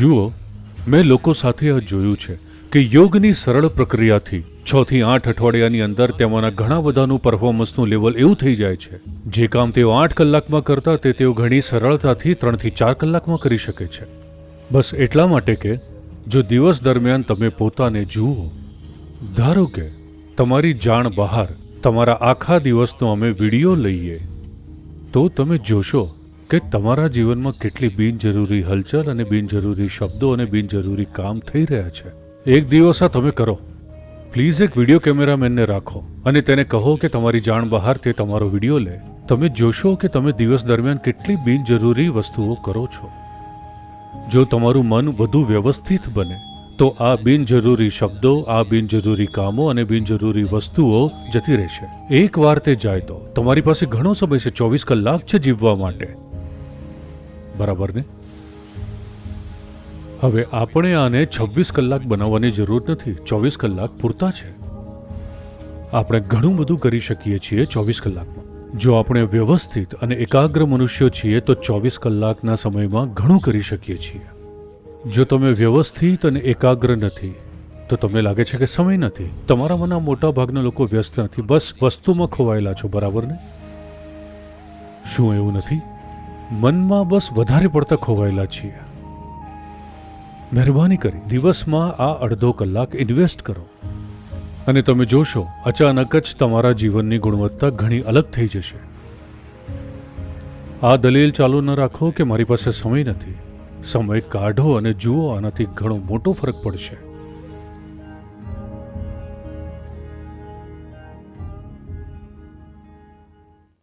જુઓ, મેં લોકો સાથે આ જોયું છે કે યોગની સરળ પ્રક્રિયાથી છ થી આઠ અઠવાડિયાની અંદર તેમાંના ઘણા બધાનું પરફોર્મન્સનું લેવલ એવું થઈ જાય છે. જે કામ તેઓ આઠ કલાકમાં કરતા તે તેઓ ઘણી સરળતાથી ત્રણથી ચાર કલાકમાં કરી શકે છે. બસ એટલા માટે કે, જો દિવસ દરમિયાન તમે પોતાને જુઓ, ધારો કે તમારી જાણ બહાર, તમારા આખા દિવસનો અમે વીડિયો લઈએ, તો તમે જોશો કે તમારા જીવનમાં કેટલી બિનજરૂરી હલચલ અને બિનજરૂરી શબ્દો અને બિનજરૂરી કામ થઈ રહ્યા છે. એક દિવસ આ તમે કરો. પ્લીઝ એક વીડિયો કેમેરામેનને રાખો અને તેને કહો કે તમારી જાણ બહાર તે તમારો વીડિયો લે. તમે જોશો કે તમે દિવસ દરમિયાન કેટલી બિનજરૂરી વસ્તુઓ કરો છો. જો તમારું મન વધુ વ્યવસ્થિત બને, તો આ બિનજરૂરી શબ્દો, આ બિનજરૂરી કામો અને બિનજરૂરી વસ્તુઓ જતી રહેશે. એકવાર તે જાય તો. તમારી પાસે ઘણો સમય છે, ચોવીસ કલાક છે જીવવા માટે. બરાબર ને? હવે આપણે આને છવ્વીસ કલાક બનાવવાની જરૂર નથી. ચોવીસ કલાક પૂરતા છે. આપણે ઘણું બધું કરી શકીએ છીએ ચોવીસ કલાકમાં. જો આપણે વ્યવસ્થિત અને એકાગ્ર મનુષ્યો છીએ, તો ચોવીસ કલાકના સમયમાં ઘણું કરી શકીએ છીએ. જો તમે વ્યવસ્થિત અને એકાગ્ર નથી, તો તમને લાગે છે કે સમય નથી. તમારામાંના મોટા ભાગના લોકો વ્યસ્ત નથી. બસ વસ્તુમાં ખોવાયેલા છો, બરાબર ને? શું એવું નથી? મનમાં બસ વધારે પડતા ખોવાયેલા છીએ. મહેરબાની કરી, દિવસમાં આ અડધો કલાક ઇન્વેસ્ટ કરો. અને તમે જોશો, અચાનક જ તમારા જીવનની ગુણવત્તા ઘણી અલગ થઈ જશે. આ દલીલ ચાલુ ન રાખો કે મારી પાસે સમય નથી. સમય કાઢો અને જુઓ, આનાથી ઘણો મોટો ફરક પડશે.